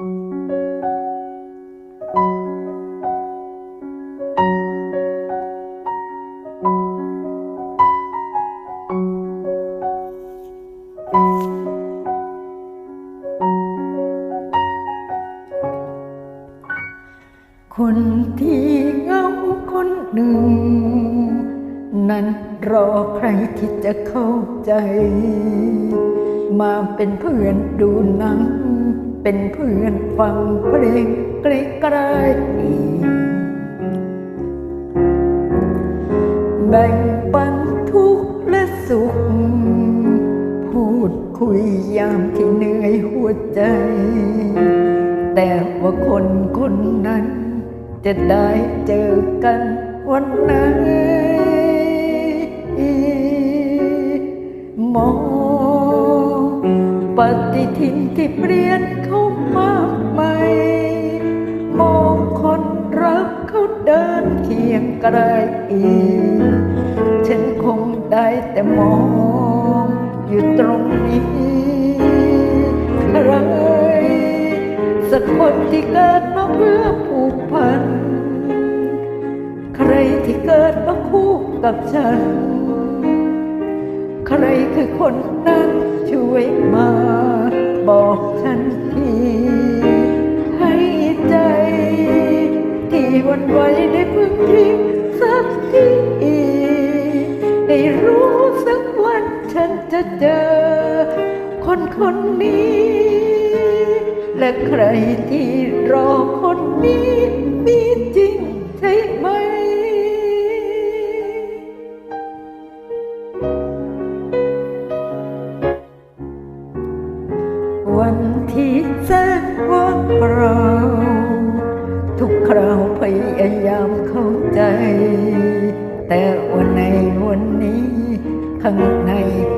คนที่เงาคนหนึ่ง นั้นรอใครที่จะเข้าใจ มาเป็นเพื่อนดูหนัง เป็นเพื่อนฟังเพลงใกล้ๆแบ่งปันทุกข์และสุข พูดคุยยามที่เหนื่อยหัวใจ แต่ว่าคนคนนั้น จะได้เจอกันวันไหนมองปฏิทินที่เปลี่ยนเข้า ฉันคงได้แต่มองอยู่ตรงนี้ใครสักคนที่เกิดมาเพื่อผูกพัน ใครที่เกิดมาคู่กับฉัน ใครคือคนนั้นช่วยมาบอกฉันทีให้ใจ ที่หวันไหวได้พึ่งพิง สักทีให้รู้สักวันฉันจะเจอ คนคนนี้ และใครที่รอคนนี้มีจริงใช่ไหมวันที่แสนว่างเปล่า แต่วันในวันนี้ ข้างใน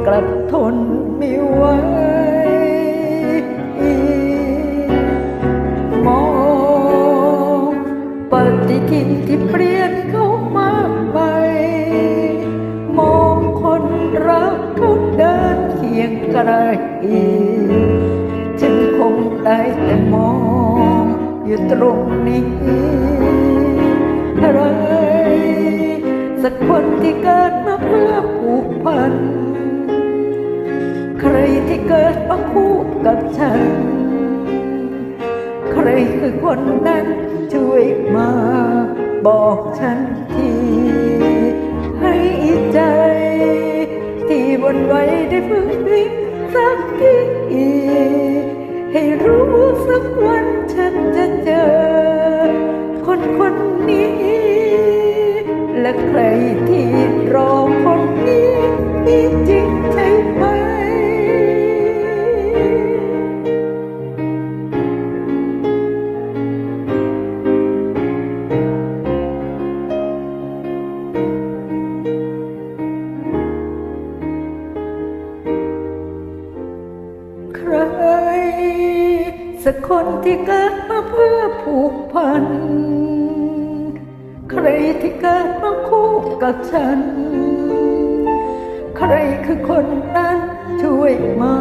กลับทนไม่ไหวมองปฏิทินที่เปลี่ยนเข้ามาใหม่มองคนรักเขาเดินเคียงไกลฉันคงได้แต่มองอยู่ตรงนี้ สักคนที่เกิดมาเพื่อผูกพัน ใครที่เกิดมาคู่กับฉัน ใครคือคนนั้นช่วยมา บอกฉันทีให้ใจ ที่บนไว้ได้พึ่งพิงสักทีให้รู้สักวัน จริงใช่ไหม ใคร สักคนที่เกิดมาเพื่อผูกพัน ใครที่เกิดมาคู่กับฉัน ใครคือคนนั้นช่วยมา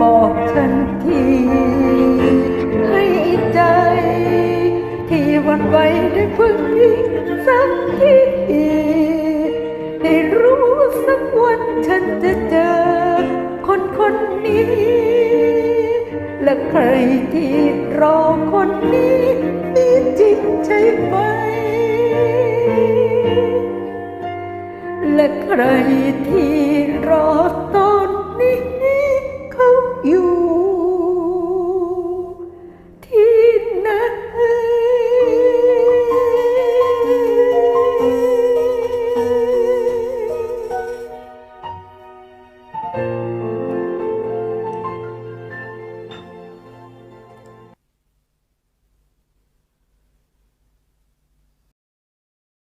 บอกฉันที ให้ใจ ที่วันไหวได้พึ่งพิงสักทีให้รู้สักวันฉันจะเจอ คนคนนี้ และใครที่รอคนนี้มีจริงใช่ไหม และใครที่รอ